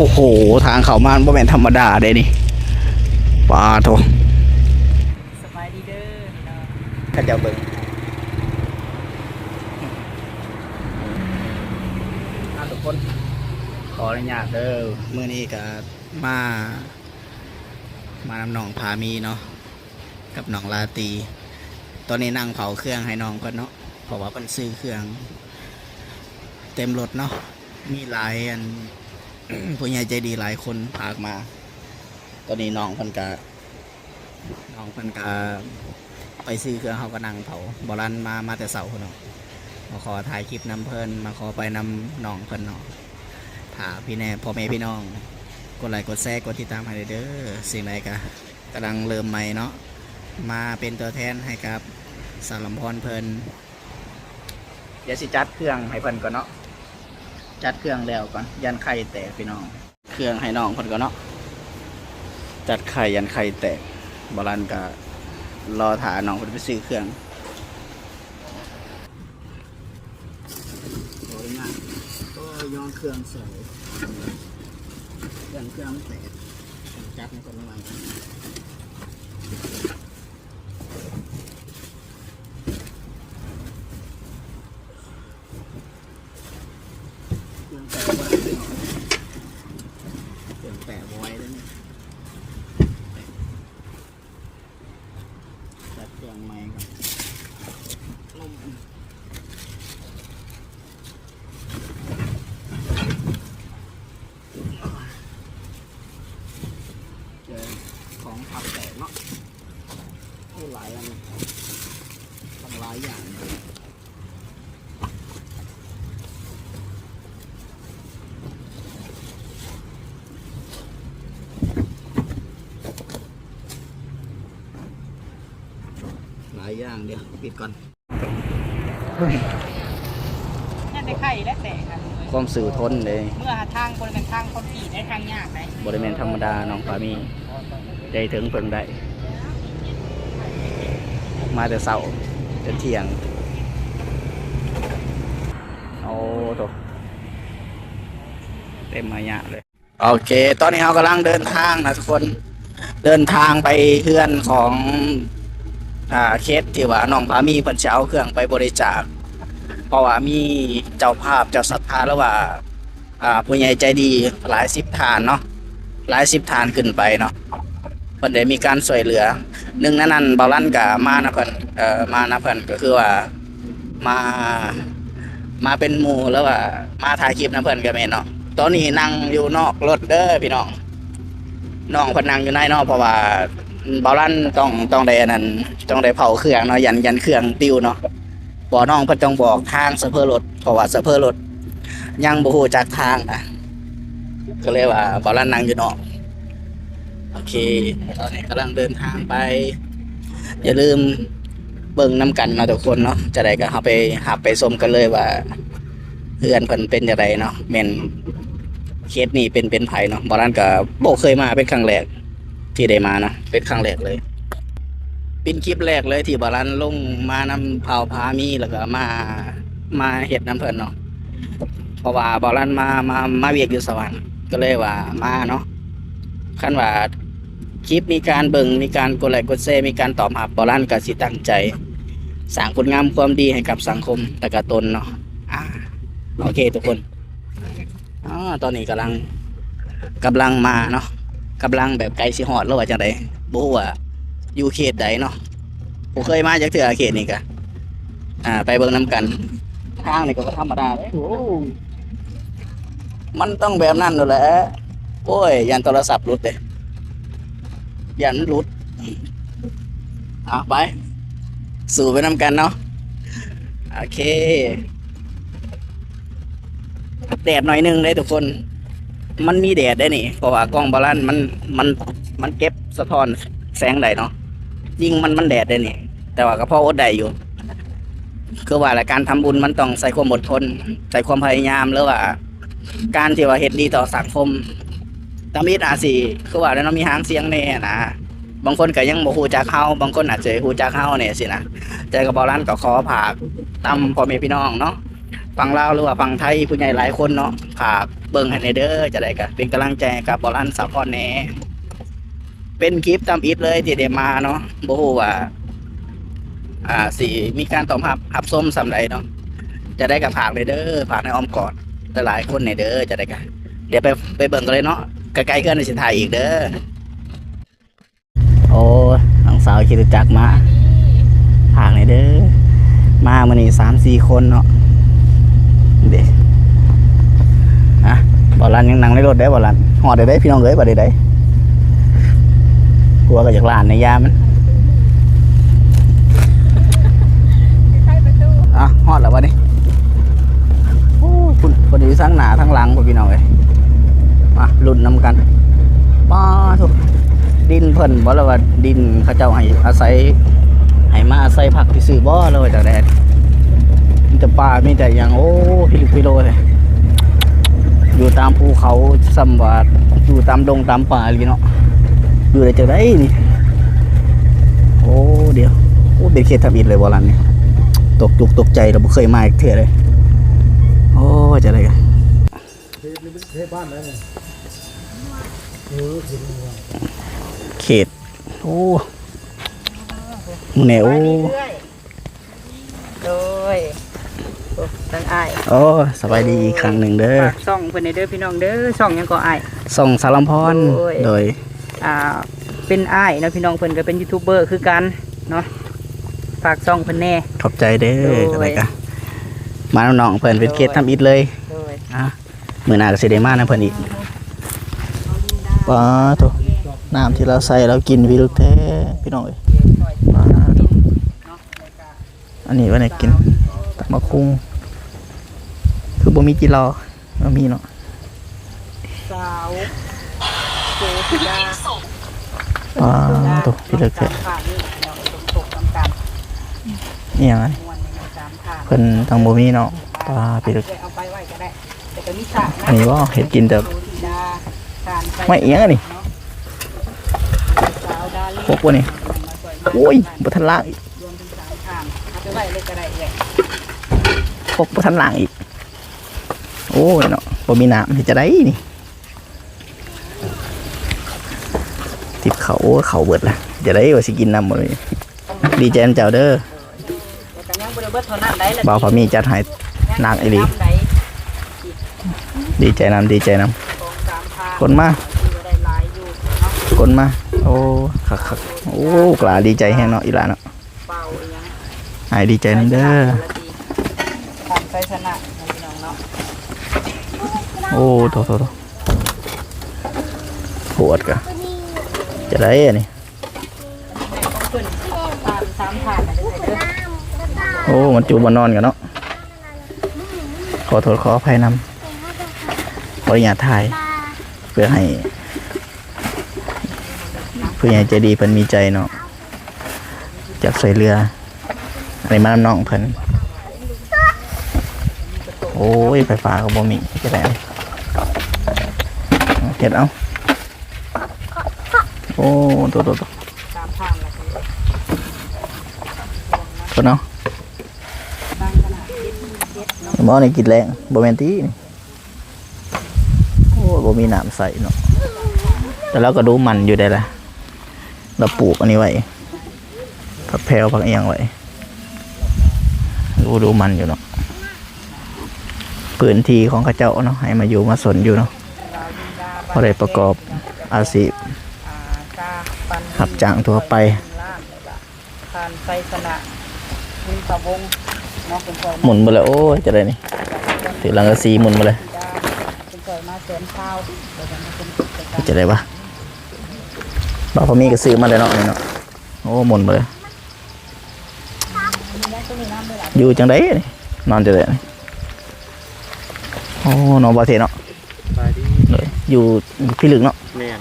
โอ้โห ทางเขามันบ่แม่นธรรมดาเด้นี่ปาโทสบายดีเด้อพี่น้องข้าเจ้าเบิ่งอ่าทุกคน ขออนุญาตเด้อมื้อนี้ก็มา มานำน้องพามีเนาะ กับน้องลาตรีตอนนี้นั่งเผาเครื่องให้น้องเพิ่นเนาะ เพราะว่าเพิ่นซื้อเครื่อง เต็มรถเนาะ มีหลายอัน ผู้ใหญ่ใจดีหลายคนพากมา ตอนนี้น้องพิ่นก็น้องพิ่นก็ไปซื้อเครื่องเขาก็นั่งเผาบรันมามาแต่เสาเนาะมาขอถ่ายคลิปนำเพิ่นมาขอไปนำน้องเพิ่นเนาะถาพี่แน่พ่อแม่พี่น้อง กดไลค์กดแชร์กดติดตามให้เด้อสิ่งใดก็กำลังเริ่มใหม่เนาะมาเป็นตัวแทนให้กับสารลำพรเพิ่นเดี๋ยวสิจัดเครื่องให้เพิ่นก่อนเนาะ จัดเครื่องแล้วก่อนยันไข่แตกพี่น้อง เครื่องให้น้องเพิ่นก่อนเนาะจัดไข่ยันไข่แตกบรันก็รอถาน้องเพิ่นไปซื้อเครื่องโอ้ยงานก็ย้อนเครื่องใส่เครื่องเครื่องแตกจับในคนละวันเครื่องแตกไว้เครื่องแตกไว้แล้วนี่จัดเครื่องใหม่ก่อนลมเจอของขับแตก เนาะโอ้หลายอันทำหลายอย่างเลยหลายอย่างเดี๋ยวปิดก่อนนั่นได้ไข่และแตกกันเลยความสื่อทนเลย เมื่อหาทางบนเป็นทางคนขี่ได้ทางยากไหมบริเวณธรรมดาน้องปามี ใจถึงเพิ่งได้ มาแต่เสาจนเที่ยง โอ้โถเต็มมาเยะเลย โอเค ตอนนี้เรากำลังเดินทางนะทุกคน เดินทางไปเพื่อนของอ่าเคสที่ว่าน้องพามีเพิ่นจะเอาเครื่องไปบริจาค เพราะว่ามีเจ้าภาพเจ้าศรัทธาแล้วว่า อ่าผู้ใหญ่ใจดีหลายสิบฐานเนาะหลายสิบฐานขึ้นไปเนาะ เพิ่นได้มีการช่วยเหลือหนึ่งในนั้นเบาลันกับมานะเพิ่นเอ่อมานะเพิ่นก็คือว่ามามาเป็นหมู่แล้วว่ามาถ่ายคลิปนะเพิ่นก็แม่นเนาะตอนนี้นั่งอยู่นอกรถเด้อพี่น้องน้องเพิ่นนั่งอยู่ในนอกเพราะว่าเบาลันต้องต้องได้นั้นต้องได้เผาเครื่องเนาะยันยันเครื่องติวเนาะบ่น้องเพิ่นต้องบอกทางเซเพอร์รถเพราะว่าเซเพอร์รถยังบ่ฮู้จักทางนะก็เลยว่าบอลันนั่งอยู่นอก เค ตอนนี้กำลังเดินทางไป อย่าลืมเบิ่งน้ำกันเนาะทุกคนเนาะจะได้ก็เฮาไปหาไปชมกันเลยว่าเพื่อนเพิ่นเป็นจังไดเนาะแม่นเคสนี้เป็นเป็นไผเนาะบอลันก็บ่เคยมาเป็นครั้งแรกที่ได้มานะเป็นครั้งแรกเลย เป็นคลิปแรกเลยที่บอลันลงมานำเผาพามีแล้วก็มามาเฮ็ดน้ำเพิ่นเนาะเพราะว่าบอลันมามามาเวียกอยู่สวรรค์ก็เลยว่ามาเนาะขั้นว่า คลิปมีการเบิ่งมีการกดไลค์กดแชร์มีการตอบรับบอลันก็สิตั้งใจสร้างคุณงามความดีให้กับสังคมแต่กับตนเนาะอ่าโอเคทุกคนอ๋อตอนนี้กำลังกำลังมาเนาะกำลังแบบไกลสิหอดแล้วว่าจังไดบ่ว่าอยู่เขตใดเนาะผมเคยมาจากเถื่อเขตนี้กะอ่า ไปเบิ่งน้ำกันทางนี่ก็ธรรมดาเลยมันต้องแบบนั้นนั่นแหละโอ้ย ยันโทรศัพท์หลุดเลย ยันหลุดอะไป สู่ไปน้ำกันเนาะโอเคแดดหน่อยหนึงเลยทุกคน มันมีแดดได้นี่เพราะว่ากล้องบาลานซ์มันมันมันเก็บสะท้อนแสงได้เนาะยิ่งมันมันแดดได้นี่ แต่ว่าก็พออดได้อยู่ คือว่าการทำบุญมันต้องใส่ความอดทน ใส่ความพยายามหรือว่า การที่ว่าเฮ็ดดีต่อสังคม ตามิตรอาสิคือว่าแล้วเนาะมีหางเสียงแน่นะบางคนก็ยังบ่ฮู้จักเฮาบางคนอาจจะฮู้จักเฮาเนี่ยสินะแต่ก็บ่ร้านก็ขอฝากตามพ่อแม่พี่น้องเนาะฝั่งลาวหรือว่าฝั่งไทยผู้ใหญ่หลายคนเนาะฝากเบิ่งให้ในเด้อจะได้กะเป็นกำลังใจกับบอลันซัพพอร์ตแน่เป็นคลิปตามอิดเลยที่ได้มาเนาะบ่ฮู้ว่าอ่าสิมีการตอบรับหับส้มสำไรเนาะจะได้กับผากเลยเด้อผากในอ้อมกอดหลายๆคนในเด้อจะได้กันเดี๋ยวไปไปเบิ่งกันเลยเนาะ ใกล้ๆกินในสิถ่ายอีกเด้อ โอ้น้องสาวคิดจักรมาผากในเด้อ มามื่อนี้สามสี่คนเนาะ เด็กอะบอลันยังนั่งในรถได้บอลันหอดได้ได้พี่น้องเอ้ยบ่ได้ได้กลัวก็จากลานในยามมันอะฮอดแล้ววะนี่โอ้คุณพอดีทั้งหนาทั้งหลังพอพี่น้องเลย มาลุ่นนำกันป้าทุกดินเพิ่นบ่ล้วว่าดินเขาเจ้าให้อาศัยให้มาอาศัยผักที่ซื้อบ่แล้วว่าจากแดดมีแต่ป่ามีแต่อย่างโอ้พิลึกพิโลเลยอยู่ตามภูเขาสัมวัดอยู่ตามดงตามป่าอะไรเนาะอยู่ได้จากได้นี่โอ้เดี๋ยวโอ้เป็นเขตทับอิฐเลยบราณนี่ตกจุกตกใจเราบ่เคยมาอีกเทื่อเลยโอ้จะอะไรกันเขตโอ้มึงเนี่ย โอ้โดยโอ้ตั้งอ้ายโอ้สบายดีอีกครั้งหนึ่งเด้อฝากช่องเพิ่นในเด้อพี่น้องเด้อช่องหยังก็อ้ายส่งสารมพรโอ้ยโดยอ่าเป็นอ้ายเนาะพี่น้องเพิ่นก็เป็นยูทูบเบอร์คือกันเนาะฝากช่องเพิ่นแน่ขอบใจเด้อโดยอะไรกันมาน้องๆเพิ่นเป็นเขตทำอิฐเลยโดยอะมือหน้าก็สิได้มานะเพิ่นอีก ป้าโตน้ำที่เราใส่เรากินวิลุกแท้พี่น้องเอ้ยป้าโตเนาะแล้วก็อันนี้ว่าไหนกินตับมะคุงคือบ่มีจิรอบ่มีเนาะสาวโจสุดาป้าโตพี่เลิกแท้สามขาดนี่เนาะตกตกตำกันนี่หยังอันมวนในสามขาดเพิ่นทางบ่มีเนาะป้าพี่เลิกเอาไปไว้ก็ได้แต่ก็มีสากอันนี้บ่เฮ็ดกินแต่ โจสุดาการปไม่เอียงอันนี้เนาะสาวดาลีพวกบ่นี่โอ้ยบ่ทันล้างอีกรวมถึงสามขามเอาไปไว้เลยก็ได้เลยพวกบ่ทันล้างอีก โอ้ยเนาะบ่มีน้ำเฮ็ดจะได้นี่ติดเขาโอ้ยเขาเบิดละจะได้ว่าสิกินน้ำบ่เลยดีใจนำเจ้าเด้อแต่ก็ยังบ่ได้เบิดเท่านั้นได้ละบ่าวพามีจัดให้นางอีหลีน้ำไหลดีใจนำดีใจนำ สองสามพาคนมาอยู่ได้หลายอยู่เนาะคนมา โอ้คักคักโอ้กล้าดีใจแฮงเนาะอีหลาเนาะเป่าอีหยังหายดีใจนำเด้อ ทำไฟชนะพี่น้องเนาะโอ้โถโถโถปวดกะจะได้อันนี้ต้องขึ้นตามสามผ่านนะเด้อเด้อโอ้ มันจูบมันนอนกันเนาะ ขอโทษขออภัยนำขออย่าตถ่ายเพื่อให้เพื่อให้ใจดีเพิ่นมีใจเนาะจากใส่เรืออะไรมานำน้องเพิ่นโอ้ยไฟฟ้าก็บ่มีจะได้เอาเฮ็ดเอาโอ้ตัวตัวตัวสามผ่านละคือคนเนาะบางขนาดเย็ดเย็ดเนาะหมอนี่กินแรงบ่แม่นตีนี่ มีน้ำใส่เนาะแต่เราก็ดูมันอยู่ได้ละเราปลูกอันนี้ไว้ผักแพรวผักเอียงไว้ดูดูมันอยู่เนาะพื้นที่ของข้าเจ้าเนาะให้มาอยู่มาสนอยู่เนาะดาวดินดาพอได้ประกอบอาชีพอ่ากาปับจ้างทั่วไปล่ามเลยล่ะทานไฟชนะคุณตะวงเนาะคุณคอยหมุนไปเลยโอ้ยจะได้นี่ถือลังกะซีหมุนไปเลย ดาคุณคอยมาแสนเช้าเดี๋ยวจะมาเป็นกิจกรรมจะได้ปะบ่าวพอมีก็ซื้อมาเลยเนาะนี่เนาะโอ้หมุนไปเลยได้ตัวนี้น้ำเลยล่ะอยู่จังไดนี่นอนจังไดนี่โอ้นอนบ่เทเนาะไปดีเลยอยู่พี่ลึกเนาะแม่น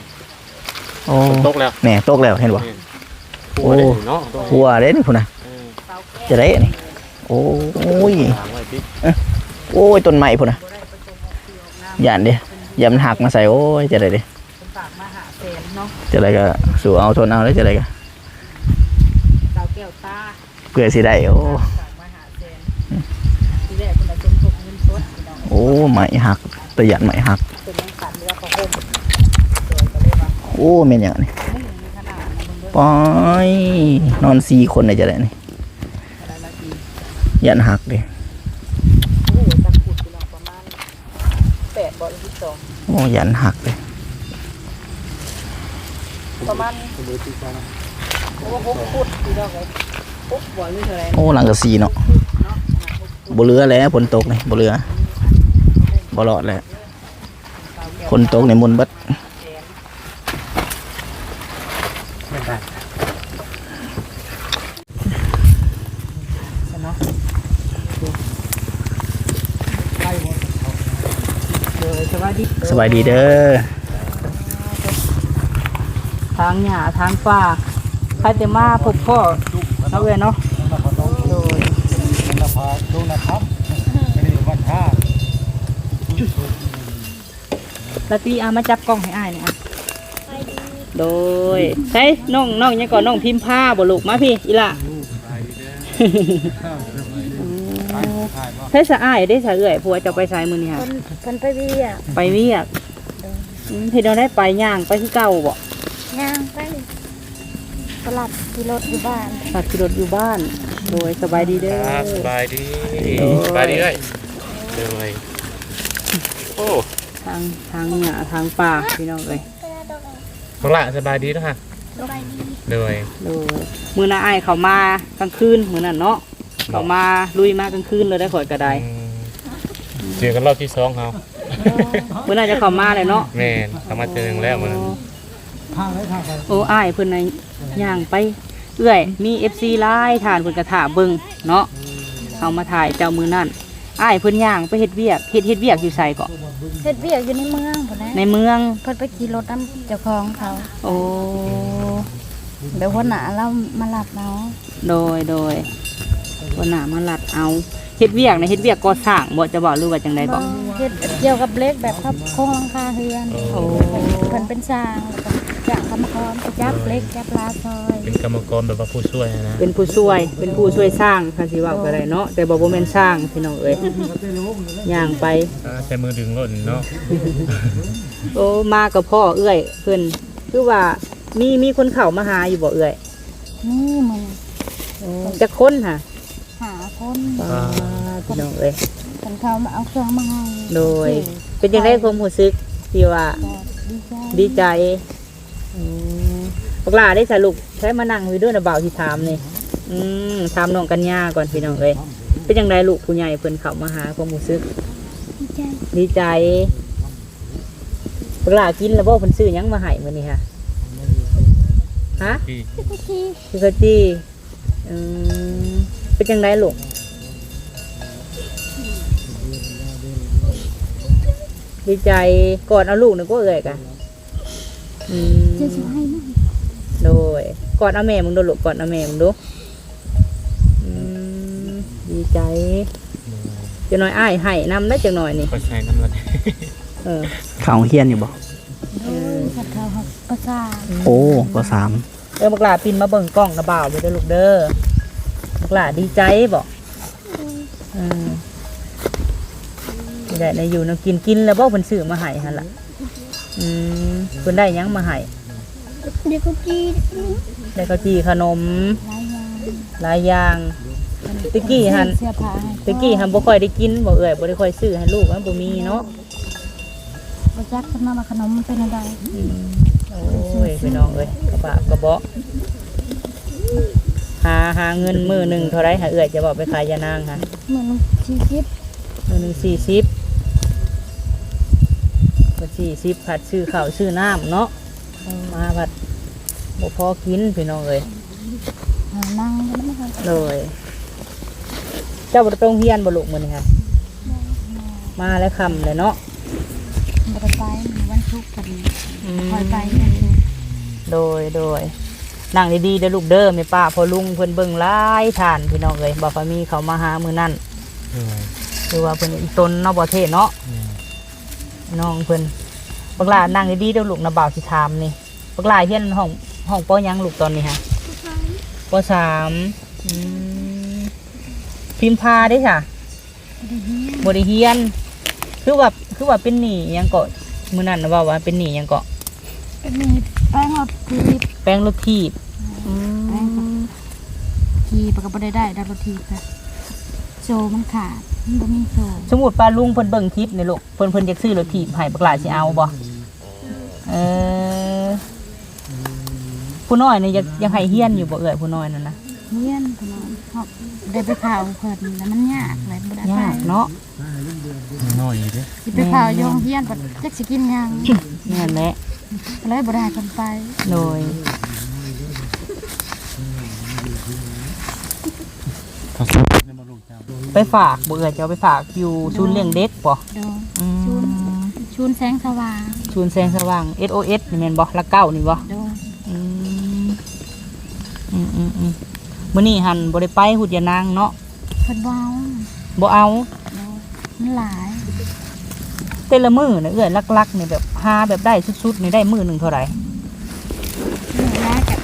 โอ้ตกแล้วแหน่ตกแล้วเห็นบ่แม่นหัวเด็กเนาะต้องหัวเด้นี่พุ่นน่ะเออเตาแก้จะได้นี่โอ้ยถามไว้พี่โอ้ยต้นไม้พุ่นน่ะ ย่านเด้อย่ามันหักมาใส่โอ้ยจะได้เด้เป็นฝากมาหาแสนเนาะจะได้ก็สู่เอาทนเอาแล้วจะได้ก็เตาแก้วตาเพื่อสิได้โอ้ฝากมาหาแสนที่แรกคุณอาจมทบเงินสดพี่น้องโอ้ไม้หักประหยัดไหมฮัก เป็นยังขาดเรือประคมโดยก็เลยว่าโอ้เมนอย่างนี้ไม่มีขนาดนะมึงเด้อปอยนอนสี่คนเลยจะได้นี่อะไรละทียันหักดิ โอ้โหสักขุดพี่น้องประมาณแปดบอลที่ สองโอ้ยันหักเลยประมาณโอ้โหหกฟุตพี่น้องเลยหกบอลนี่เท่าไหร่โอ้หลังกระสีเนาะเนาะบ่เรือแล้วฝนตกเลยบ่เรือบ่รอดแล้วฝนตกในมุนเบัด ไม่ได้ เนาะเดี๋ยวสวัสดี ส บายดีเด้อทางหญ้าทางฟ้าใครจะมาพบพ่อเนาะเว้ยเนาะโดยนภาดูนะครับไม่ได้อยู่บ้านท่าลาตีอามาจับกล้องให้อ้ายเนี่ยอะโดยใช่น้องน้องยังก่อนน้องพิมพ์ผ้าบ่ลูกมาพี่อีหล่ะ ใช้สะอ้ายได้สะเอื่อยผัวจะไปสายมือนี่ค่ะคนคนไปเวียกไปเวียกอืมพี่น้องได้ไปย่างไปที่เก่าบ่ย่างไปตลาดที่รถอยู่บ้านตัดขี่รถอยู่บ้าน โดยสบายดีเด้อครับสบายดีโอ้ยสบายดีเลยเลยโอ้ทางทางหญ้าทางป่าพี่น้องเอ้ยข้างล่างสบายดีนะฮะเลยโดยมือหน้าอ้ายเขามากลางคืนมือนั่นเนาะ เขามาลุยมากลางคืนเลยได้ข่อยกระไดอืมเจอกันรอบที่สองเขามือน่าจะเขามาเลยเนาะแม่นทำมาเจอหนึ่งแล้วมันโอ้อ้ายเพิ่นในะย่างไปเอื้อย มี FC ไล่ทานเพิ่นกระถาเบิ่งเนาะเอามาถ่ายเจ้ามือนั่นอ้ายเพิ่นย่างไปเฮ็ดเวียกเฮ็ดเฮ็ดเวียกอยู่ไสเก็เฮ็ดเวียกอยู่ในเมืองพุ่นนะในเมืองเพิ่นไปขี่รถน้ำเจ้าของเขา โอ้เดี๋ยวหัวหน้าเรามารับเนาะโดยโดย วันหน้ามาลัดเอาเฮ็ดเวียกในะเฮ็ดเวียกก่อสร้างบ่จะบอกหรือว่าจังไดบ่เฮ็ดเกี่ยวกับเล็กแบบครับโครงหลังคาเฮือนโอ้เพิ่นเป็นช่างแล้วก็จ้างกรรมกรไปจับเล็กจับลาซอย เป็นกรรมกรแบบว่าผู้ช่วยนะเป็นผู้ช่วย เป็นผู้ช่วยสร้างคันสิเว้าก็ได้เนาะแต่บ่บ่แม่นสร้างพี่น้องเอ้ยย่างไปอ่าใช้มือดึงรถเนาะโอ้มากับพ่อเอื้อยเพิ่นคือว่ามีมีคนเข้ามาหาอยู่บ่เอื้อยนี่มันจักคนค่ะหา คนว้าพี่น้องเอ้ยเพิ่นเขามาเอาเครื่องมาให้โดย เป็นจังได๋ความรู้สึกที่ว่าก็ดีใจดีใจอืมบักหลาได้สรุปใช้มานั่งวิดีโอนะบ่าวที่ถามนี่อืมถามน้องกัญญาก่อนพี่น้องเอ้ยเป็นจังไดลูกผู้ใหญ่เพิ่นเข้ามาหาความรู้สึก ดีใจดีใจบักหลากินแล้วบ่เพิ่นซื้อหยังมาให้มื้อนี้ค่ะฮะที่ที่พี่กะจี้อืม เป็นจังไดลูกดีใจกอดเอาลูกหนึงก็เอ่ยกะอืมจะสิให้นะโดยกอดเอาแม่มึงดูลูกกอดเอาแม่มึงดูอืมดีใจจะน้อยอ้ายให้นำได้จังหน่อยนี่ก็ใช้น้ำมันเออข่าวเฮียนอยู่บ่โดยเพิ่นเขาหักภาษาโอ้ปสามเออบักหลาปินมาเบิ่งกล้องนะบ่าวเลยเด้อลูกเด้อบัก หลาดีใจบอกอืมนี่แหละในอยู่นำกินกินแล้วบ่เพิ่นซื้อมาให้หั่นล่ะอืมเพิ่นได้หยังมาให้เด็กก็จีได้ข้าวจี่ขนม หลายอย่างหลายอย่าง ตะกี้หั่น เสื้อผ้าให้ตะกี้หันบ่ค่อยได้กินบ่เอ่ยบ่ได้ค่อยซื้อให้ลูกมันบ่มีเนาะบ่จักสำนักขนมมันเป็นอะไร อืมโอ้ยพี่น้องเอ้ยกระบะกระเบาะ หาหาเงินมือหนึ่งเท่าไรหาเอื้อยจะบอกไปขายยานางค่ะเหมือนชีวิตมือหนึ่งสี่สิบก็สี่สิบผัดซื้อข้าวซื้อน้ำเนาะมาผัดบ่พอกินพี่น้องเอ้ยหานั่งกันนะคะเลยเจ้าบ่ได้ไปโรงเรียนบ่ลูกมื้อนี้ค่ะมาแล้วค่ำเลยเนาะบ่ได้ไปวันศุกร์กันอืมคอยไปวันศุกร์โดยโดย นั่งดีๆเด้อลูกเด้อแม่ป้าพอลุงเพิ่นเบิ่งหลายทานพี่น้องเอ้ยบอกว่ามีเขามาหามื้อนั้นเลยหรือว่าเพิ่นอีตนเนาะบ่เทศเนาะอืมน้องเพิ่นบักหลานั่งดีๆเด้อลูกนะบ่าวสิถามนี่บักหลาเฮียนห้องห้องปอหยังลูกตอนนี้ฮะปสามอืมพิมพ์พาได้ค่ะบ่ได้เฮียน คือแบบคือว่าเป็นหนี้หยังเกาะมื้อนั้นน่ะว่าว่าเป็นหนี้หยังเกาะเป็นมี แป้งรถทีบแป้งรถทีบแป้งรถทีบก็บ่ได้ได้ได้รถทีบนะโซมันขาดมันบ่มีโซสมมุติป้าลุงเพิ่นเบิ่งคลิปนี่ลูกเพิ่นเพิ่นอยากซื้อรถทีบให้บักหลาสิเอาบ่เออผู้น้อยนี่ยังยังให้เฮียนอยู่บ่เอ่ยผู้น้อยนั่นนะเฮียนพนอนเฮาได้ไปข่าวเพิ่นแล้วมันยากเลยบ่ได้ไปยากเนาะน้อยอยู่ดิสิไปข่าวโยงเฮียนบัดจักสิกินหยังนั่นแหละ ก็เลยบ่ได้ให้เพิ่นไปโดยเขาสู้ในมาลูกเจ้าไปฝากบ่เอ่ยจะเอาไปฝากอยู่ศูนย์เลี้ยงเด็กบ่โดยอืมชูนชูนแสงสว่างศูนย์แสงสว่าง SOS นี่แม่นบ่ละเก้านี่บ่ โดยอืมอืมอืมอืมมื้อนี้หันบ่ได้ไปหุดยานางเนาะเพิ่นบ่เอาบ่เอาโดยมันหลาย แต่ละมื้อน่ะเอื้อยลักๆนี่แบบหาแบบได้สุดๆนี่ได้มื้อหนึงเท่าไหร่หนึ่งแรกอะ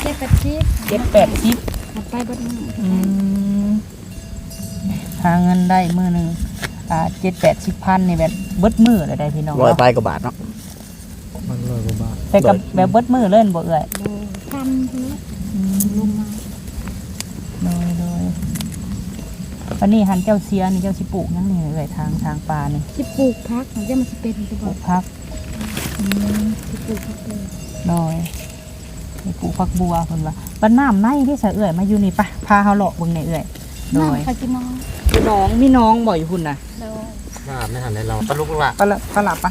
เจ็ดแปดสิบ7 80มันไปเบดมืออืมหาเงินได้มื้อหนึงอ่า7 80พันนี่แบบเบิดมื้อเลยได้พี่น้องร้อยเนาะไปกว่าบาทเนาะมันร้อยกว่าบาทแต่กับแบบเบิดมื้อเล่นบ่เอื้อยโดยทำเพื่อลุงมา โดยโดย วันนี้หันเจ้าเสียนี่เจ้าสิปลูกหยังนี่เอื้อยทางทางป่านี่ที่ปลูกพักมันจะมันจะเป็นตัวปลูกพักที่ปลูกพักเลยดอยไปปลูกผักบัวคนว่าบ้านน้ำในที่สะเอื่อยมาอยู่นี่ปะพาเฮาเลาะเบิ่งในเอื่อยโดยน้ำคาจิมองน้องมีน้องบ่อยู่พุ่นน่ะโดยน้ำไม่หันในเราตะลุกละปะละปะละปะ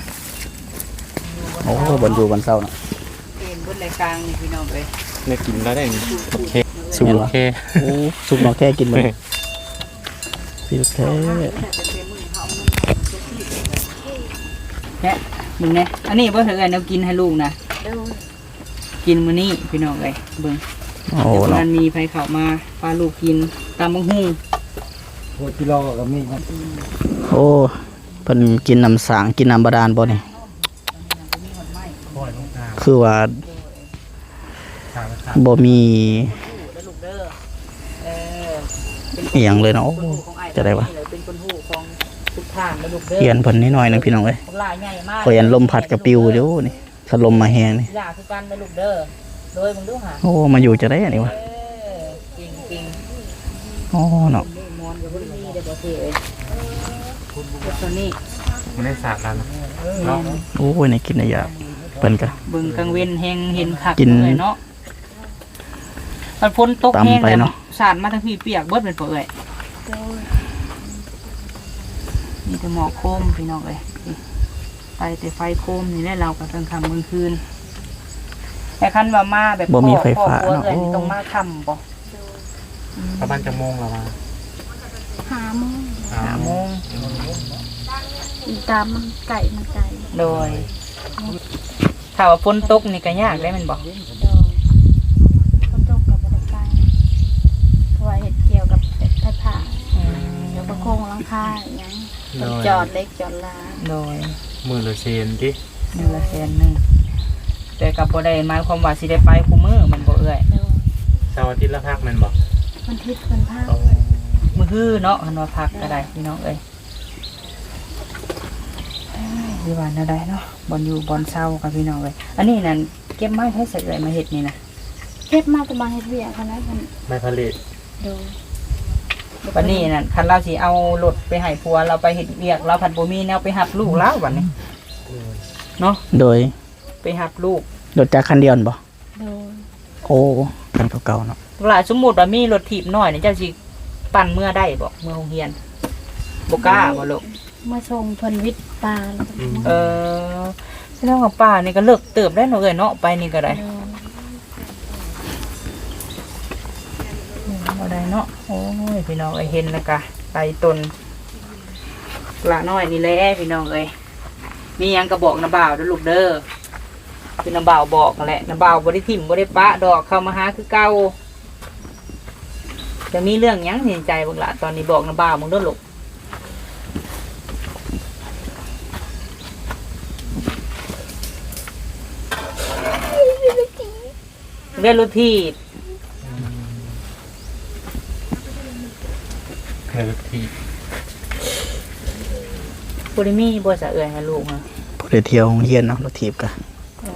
โอ้บนอยู่บนเศร้าเนาะเป็นบนรายกลางนี่พี่น้องเอ้ยเนี่ยกินแล้วได้นี่โอเค สุกโอเหรอเคโอ้สุกเนาะแค่กินมัน สิโอเคแค่มึงเนี่ยอันนี้บ่เถอะเอ้ยแนวกินให้ลูกนะโดยกินมื้อนี้พี่น้องเอ้ยเบิ่งโอ้เดี๋ยวเนาะมันมีไผเข้ามาพาลูกกินตามบังฮู้โคกิโลก็มีครับโอ้เพิ่นกินน้ำสางกินน้ำบาดาลบ่นี่ คอยต้องตามคือว่าตามตามบ่มี แล้วลูกเด้อเออ อีหยังเลยเนาะโอ้คนฮู้ของอ้ายจะได้วะนี่แหลเป็นคนฮู้ของทุกทางแล้วลูกเด้อเฮียนเพิ่นนิดหน่อยหนึงพี่น้องเอ้ยบักหลายใหญ่มากขอยันลมพัดกระปิวเดี๋ยวนี่ถ้าลมมาแฮงนี่อยากคือกันนะลูกเด้อโดยมึงดูหาโอ้มาอยู่จะได้อันนี้วะเออจริงจริงโอ้เนาะๆมอนกับพวกนี้เดี๋ยวบอกเอ้ยพวกตัวนี้มันได้สาดแล้วนะแม่นโอ้ยในกินในยาเพิ่นก็เบิ่งกลางเว้นแหงเห็นคักกินเลยเนาะมันฝนตกตำแห้งไปแล้วเนาะ สาดมาทั้งพี่เปียกเบิดเป็นเปเอ้ยโดยมีแต่หมอกโคมพี่น้องเอ้ยนี่ไปแต่ไฟโคมนี่แหละเรากับกลางค่ำกลางคืน แต่คันว่ามาแบบบ่มีไฟพ่อฟ้าพ่อเนาะเอ้ยโอ้นี่ต้องมาค่ำบ่ประมาณจะโมงแล้วมาหาโมงห้าโมงอีตามมันไก่มันไก่โดยถ้าว่าฝนตกนี่ก็ยากได้แมันบ่ โคงหลังคาอหยังต้องจอดเล็กจอดลาโดยมือละเซนดิหนึ่งละแสนหนึ่งแต่กับบ่ได้หมายความว่าสิได้ไปคู่มือมันบ่เอื้อยโดยเสาร์อาทิตย์ละพักแมันบอกมันทิศมันภาคมือฮื้อเนาะหันว่าพักก็ได้พี่น้องเอ้ยเอ้ยดีว่าแนวใดเนาะบอนอยู่บอนเศร้ากับพี่น้องเอ้ยอันนี้นั่นเก็บไม้ให้ใส่เอื้อยมาเฮ็ดนี่นะเฮ็ดมาแตะบางเฮ็ดเวียกันนะมันไม่ผลิตโดย วันนี้นั่นคันเราสิเอารถไปให้ผัวเราไปเฮ็ดเวียกเราผัดบ่มีแนวไปหับลูกแล้วบัดนี้เนาะโดยไปหับลูกรถจักรคันเดียวนั่นบ่โดยโอ้คันเก่าๆเนาะหลายสมมุติว่ามีรถถีบน้อยนี่เจ้าสิปั่นเมื่อได้บ่เมื่อโรงเรียนบ่กล้าบ่ลูกเมื่อชงเพิ่นวิทย์ปลาแล้วก็มาเออแสดงว่าป้านี่ก็เลิกเติบได้เนาะเอ้ยเนาะไปนี่ก็ได้โดย บ่ได้ เนาะโอ้ยพี่น้องเอ้ยเห็นแล้วกะไตตนละน้อยนี่แหละพี่น้องเอ้ยมียังก็บอกนะบ่าวด้อลูกเด้อคือนะบ่าวบอกแหละนะบ่าวบ่ได้ทิ่มบ่ได้ปะดอกเข้ามาหาคือเก่าจะมีเรื่องยังเห็นใจบ่ล่ะตอนนี้บอกนะบ่าวมึงด้อลูกเรื่อง รถที่เออที่รบ่ได้มีบ่สะเอื้อยให้ลูกฮะบ่ได้เที่ยวโรงเรียนเนาะรถถีบก็อ๋อ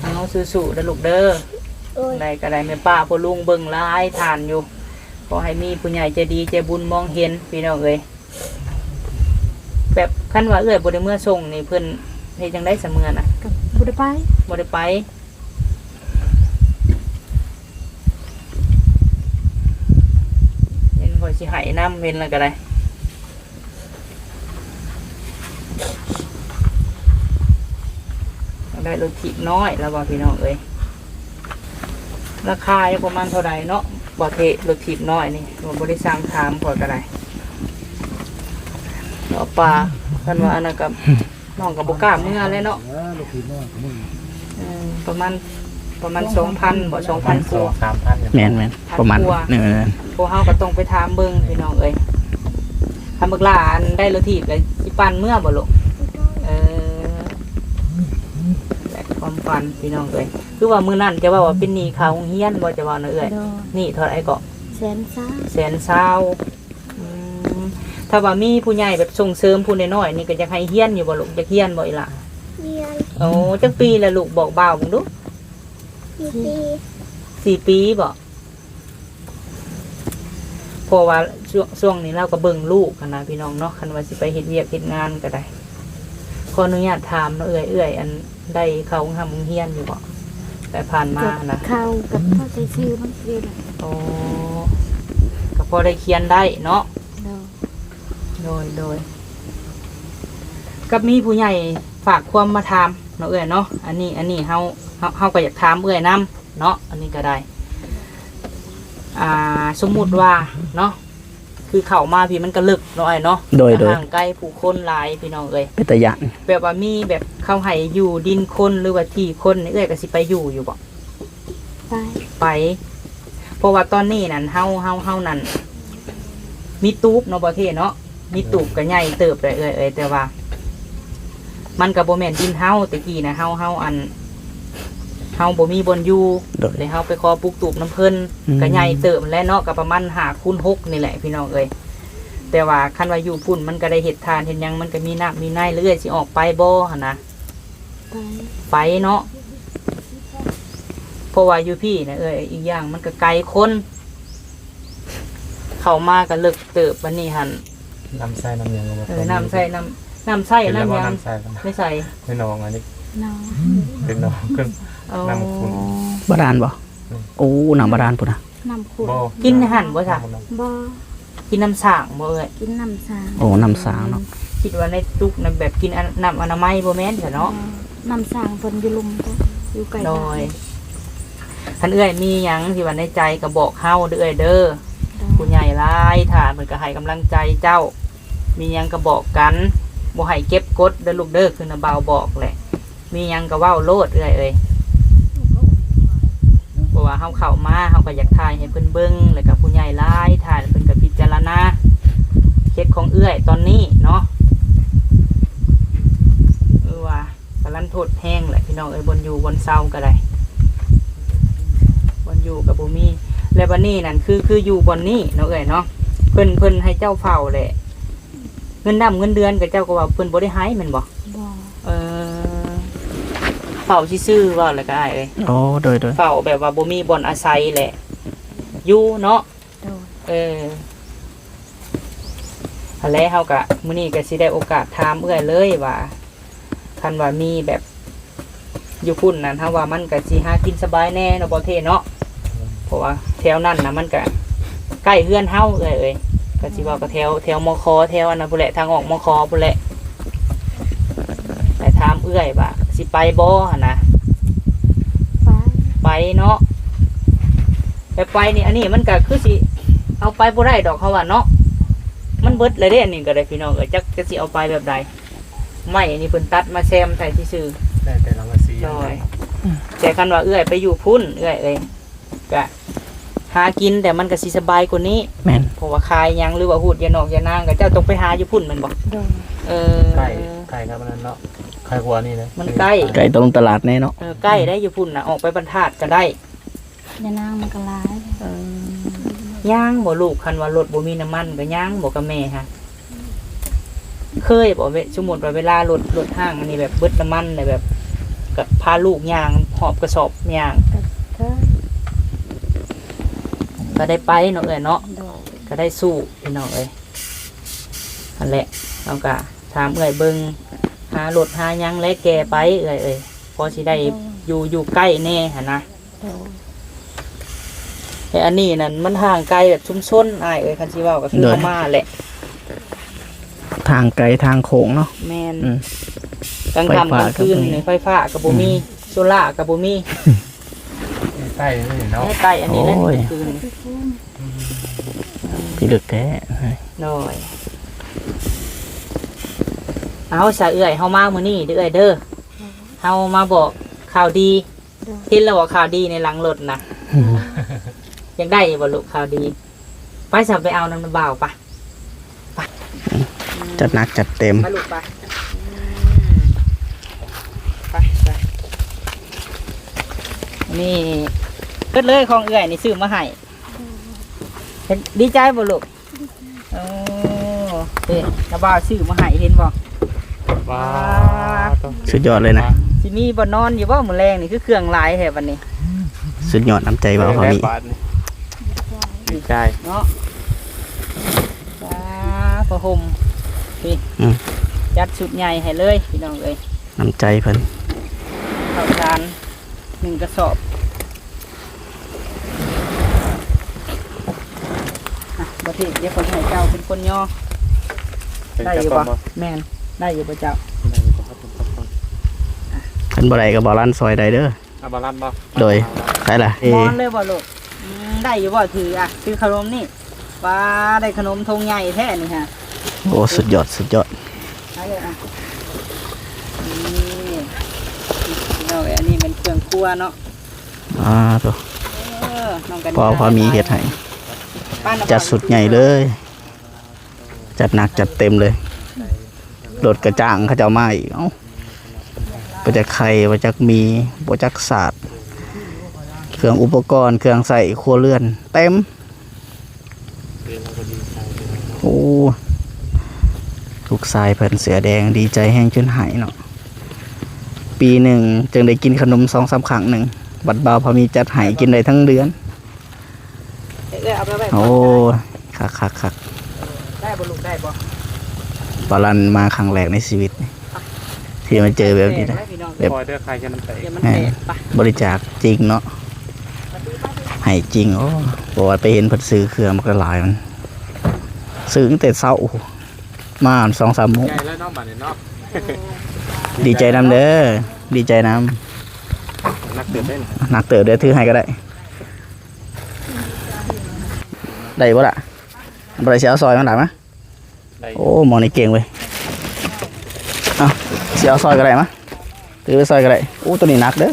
เอาสู้ๆเด้อลูกเด้อ โอ้ยได้ก็ได้แม่ป้าพ่อลุงเบิ่งหลายทานอยู่ขอให้มีผู้ใหญ่ใจดีใจบุญมองเห็นพี่น้องเอ้ยแบบคันว่าเอ้อยบ่ได้เมื่อส่งนี่เพิ่นเฮ็ดจังได๋เสมอน่ะกับบุได้ไปบ่ได้ไป สิให้น้ำเห็นแล้วก็ได้ได้รถถีบน้อยแล้วบ่พี่น้องเอ้ยราคาอยู่ประมาณเท่าไหร่เนาะบ่เทรถถีบน้อยนี่บ่บ่ได้สร้างถามก่อนก็ได้เนาะปลาคันว่าอันนั้นกับน้องกับบ่กล้าเมื่อเลยเนาะประมาณ ประมาณ2,000บ่2,000กสองว่า สามพันเนี่ยแม่นแม่นประมาณกลัวหนึ่งเดือนพวกเฮาก็ต้องไปถามเบิ่งพี่น้องเอ้ยถ้าบักหลานได้รถถีบก็สิปั่นเมื่อบ่ลูกเออแลกความฝันพี่น้องเอ้ยคือว่ามื้อนั้นจะว่าว่าเป็นหนี้เขาโรงเรียนบ่จะว่าเนาะเอ้ยโดนหนี่เท่าไหร่ก็ แสนซ่าแสนเศร้าอืมถ้าว่ามีผู้ใหญ่แบบส่งเสริมผู้น้อยๆนี่ก็จะให้เฮียนอยู่บ่ลูกจะเฮียนบ่อีหล่ะเรียนโอ้จักปีแล้วลูกบอกบ่าวมึงดู มีปีสี่ปีบ่เพราะว่าช่วงช่วงนี้เราก็เบิ่งลูกกันนะพี่น้องเนาะคันว่าสิไปเฮ็ดเวียกเฮ็ดงานก็ได้ขออนุญาตถามเนาะเอื้อยเอื้อยอันได้เข้าห้องเฮียนอยู่บ่แต่ผ่านมานะเข้ากับพ่อใจซื้อมันเรียนโอ้ก็พอได้เขียนได้เนาะโดนโดยโดยกับมีผู้ใหญ่ฝากความมาถามเนาะเอ้ยเนาะอันนี้อันนี้เฮา เฮาเฮาก็อยากถามเอ้ยนํเนาะอันนี้ก็ได้ อ่า สมมุติว่าเนาะคือเข้ามาพี่มันก็ลึกเนาะไอ้เนาะโดยโดย ห่างไกลผู้คนหลายพี่น้องเอ้ยเป็นตะยานแบบว่ามีแบบเข้าให้อยู่ดินคนหรือว่าที่คนนี่เอ้ยก็สิไปอยู่อยู่บ่ไปไป เพราะว่าตอนนี้นั่นเฮาเฮาเฮานั่นมีตูบเนาะประเทศเนาะมีตูบก็ใหญ่เติบเลยเอ้ยเอ้ยแต่ว่า มันกับโบแมนดินเฮาแตะกี้นะเฮาเฮาอัน เฮาบ่มีบนอยู่โดย เลยเฮาไปขอปลูกตูบน้ำเพิ่นอืม ก็ใหญ่เติบแล้วเนาะก็ประมาณหาคูณหกนี่แหละพี่น้องเอ้ยแต่ว่าคันว่าอยู่พุ่นมันก็ได้เห็ดทานเห็นยังมันก็มีน้ำมีในเรื่อยสิออกไปบ่หั่นนะ ไปไปเนาะเพราะว่าอยู่พี่นะเอ้ยอีกอย่างมันก็ไกลคน เข้ามาก็เลิกเติบวันนี้หันน้ำใส่น้ำยังเออน้ำใส่น้ำน้ำใส่เป็นแล้วน้ำว่ายังน้ำใส่กันไม่ใส่ไม่นองอันนี้น้องเป็นน้องขึ้นเอา น้ำขุ่นบาดาลบ่อืมโอ้น้ำบาดาลพุ่นนะน้ำขุดบ่กินอาหันบ่จ้ะบ่กินน้ำส่างบ่เอ้ยกินน้ำสางโอ้น้ำสางเนาะคิดว่าในตุกนะแบบกินอันน้ำอนามัยบ่แม่นเถอะเนาะน้ำสางเพิ่นอยู่ลุมก็อยู่ไกลโดบ้านยท่านเอ้ยมีหยังที่ว่าในใจก็บอกเฮาเด้อเอ้ยเด้อโดนผู้ใหญ่หลายฐานเหมือนก็ให้กำลังใจเจ้า มีหยังก็บอกกันบ่ให้เก็บกดเด้อลูกเด้อคือนาบาวบอกแหละมีหยังก็เว้าโลดเอ้ยเอ้ยเพ ราะว่าเฮาเข้ามาเฮาก็อยากถ่ายให้เพิ่นเบิ่งแล้วก็ผู้ใหญ่หลายถ่ายแล้วเพิ่นก็พิจารณาเคสของเอื้อยตอนนี้เนาะเออว่ากำลังโทษแห้งแหละพี่น้องเอ้ยบนอยู่บนเซาก็ได้บนอยู่กับบ่มีและวันนี้นั่นคือคืออยู่บนนี้เนาะเอ้ยเนาะเพิ่นเพิ่นให้เจ้าเฝ้าแหละเงินดำเงินเดือนกับเจ้าก็ว่าเพิ่นบ่ได้ให้แม่นบ่บ่เออ เฝ้าซื่อๆว่าแล้วก็อ้ายเอ้ยโอ้โดยโดยเฝ้าแบบว่าบ่มีบ่อนอาศัยแหละอยู่เนาะ โดนเอออันแล้วเฮาก็มื้อนี้ก็สิได้โอกาสถามเอื้อยเลยว่าคันว่ามีแบบอยู่พุ่นนั่นเฮาว่ามันก็สิหากินสบายแน่เนาะบ่เทเนาะ เพราะว่าแถวนั้นนะมันก็ใกล้เฮือนเฮาเอ่ยเอ่ยก็สิว่าก็แถวแถวมคแถวอันนั้นพุ่นแหละทางออกมคพุ่นแหละแต่ถามเอื้อยว่า สิไปบ่หั่นนะไปไปเนาะแต่ไปนี่อันนี้มันก็คือสิเอาไปบ่ได้ดอกเขาว่าเนาะมันเบิดเลยเด้อันนี้ก็ได้พี่น้องเอ้ยจักจะสิเอาไปแบบใดไม่อันนี้เพิ่นตัดมาแซมใส่ที่ซื่อได้แต่ละมาซีโดยแต่คันว่าเอื้อยไปอยู่พุ่นเอื้อยเอ้ยก็หากินแต่มันก็สิสบายกว่านี้แม่น เพราะว่าคายหยังหรือว่าหูดยานอกยานางก็เจ้าต้องไปหาอยู่พุ่นแมันบอกโดนเออ ไก่ไก่ครับอันนั้นเนาะ ไข่กว่านี่นะมันใกล้ไก่ตรงตลาดแน่เนาะเออใกล้ได้อยู่พุ่นนะออกไปบรรทัดก็ได้ยานางมันก็หลายเออย่างบ่ลูกคันว่ารถบ่มีน้ำมันก็ย่างบ่กับแม่ฮะเคยบ่เวสมมุติว่าเวลารถรถห้างอันนี้แบบเบิดน้ำมันเลยแบบก็พาลูกย่างหอบกระสอบย่างก็ก็ได้ไปเนาะเอ้ยเนาะโดยก็ได้สู้พี่น้องเอ้ยนั่นแหละเราก็ถามเอ้ยเบิง หารถหาหยังและแกไปเอ้ยเอ้ยพอสิได้อยู่อยู่ใกล้แน่หั่นนะโดยแต่อันนี้นั่นมันห่างไกลแบบชุมชนอ้ายเอ้ยคันสิเว้าก็คือโดยเข้ามาแหละ ทางไกลทางโค้งเนาะ แม่นอืม กลางค่ำกลางคืนไฟฟ้าก็บ่มีในไฟฟ้าก็บ่มีโซล่าก็บ่มีใต้นี่เนาะแค่ใกล้อันนี้แหละโอ้ยกลางคืนพี่ลึกแท้น้อย เอาสะเอื้อยเฮามามื้อนี้เด้อเอ้ยเด้อเฮามาบอกข่าวดีเห็นแล้วว่าข่าวดีในหลังรถนะยังได้บ่ลูกข่าวดี ไปสับไปเอาน้ำบ่าวปะจัดหนักจัดเต็มไปลูกไปไปไปนี่เกิดเลยของเอื่อยนี่ซื้อมาให้เห็นดีใจบ่ลูกโอ้เอ๊ะน้ำบ่าวซื้อมาให้เห็นบ่ ว้าต้องสุดยอดเลยนะสิมีบ่นอนอยู่บ่มื้อแรงนี่คือเครื่องหลายแท้บัดนี้ สุดยอดน้ำใจบ่าวพอมีบาทนี่ดีใจเนาะจ้าพระห่มนี่อืมจัดชุดใหญ่ให้เลยพี่น้องเอ้ยน้ำใจเพิ่นข้าวสารหนึ่งกระสอบอะบัดนี้เดี๋ยวคนให้เจ้าเป็นคนย่อเป็นได้กระอยู่ป๋อปะงบ่แมน ได้อยู่ปะเจ้าได้อยู่บ่ครับผมครับผมเพิ่นบ่ได้ก็บ่ลั่นซอยใดเด้อเอาบาลันบ่โดยใช่ล่ะเอ้นอนเลยบ่ลูกอืมได้อยู่บ่ถืออะถือขนมนี่ว้าได้ขนมธงใหญ่แท้นี่ฮะโอ้สุดยอดสุดยอดได้เลยอะนี่เอาไว้อันนี้เป็นเครื่องครัวเนาะอ่าตัวเออน้องกันพอพอมีเฮ็ดให้ป้าน่ะจัดสุดใหญ่เลย จัดหนักจัดเต็มเลย รถกระจ่างเขาจะเอามาอีกเอ้าบ่จักไข่บ่จักมีบ่จักศาสตร์ เครื่องอุปกรณ์ เครื่องใส่ครัวเรือน เต็ม โอ้ลูกชายเพิ่นเสือแดงดีใจแห้งจนหายเนาะ ปีหนึ่งจึงได้กินขนมสองสามครั้งหนึ่ง บัดเบาพอมีจัดใหายกินได้ทั้งเดือนเอ้ยเอาไปไว้โอ้คักคักคักได้บ่ลูกได้บ่ บาลันมาครั้งแรกในชีวิตนี่ที่มาเจอแบบนี้นะได้พี่น้องแบบ คอยเด้อใครจะน้ำแตกเดี๋ยวมันแตกไปบริจาคจริงเนาะให้จริงโอ้บอกว่าไปเห็นเพิ่นซื้อเครื่องมันก็หลายมัน ซื้อตั้งแต่เช้ามาสองสามโมง ใหญ่แล้วเนาะบาดนี้เนาะดีใจนำเด้อ ดีใจนนักเตือนเล่นำหนักเติบเด้อถือให้ก็ได้ ได้บ่ล่ะบริเชียวซอยมันหลังมะได้ โอ้หมอนี่เก่งเว้ยเอาเสียวซอยก็ได้มะถือไปซอยก็ได้โอ้ตัวนี้หนักเด้อ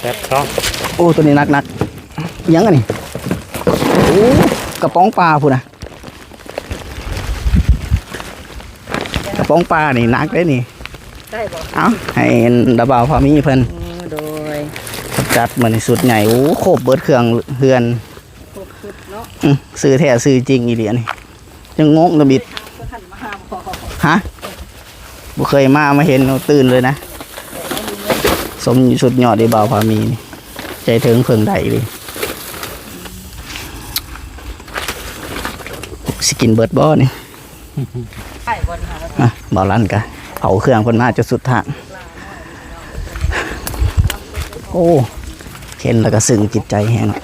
แซ่บเนาะโอ้ตัวนี้หนักหนักอิหยังอันนี้โอ้กระป๋องปลาพูนะกระป๋องปลานี่หนักเลยนี่ได้บ่เอาให้ระบาวพอมีเพิ่นอืมโดยจัดเหมือนสุดใหญ่โอ้โครบเบิดเครื่องเฮือนครบชุดเนาะอือซื้อแท้ซื้อจริงอีเดียนี่ ยังงงกระบิดก็ทันมาหาบ่ฮะบ่เคยมามาเห็นเอาตื่นเลยนะ สมสุดยอดดีบ่าวพามีนี่ใจถึงเพิ่งใดเลยสิกินเบิดบ่นี่ใช่บ่นี่ฮะอะบ่าวลั่นกะเผาเครื่องเพิ่นมาจนสุดทางโอ้เห็นแล้วก็ซึ้งจิตใจแฮงเนาะ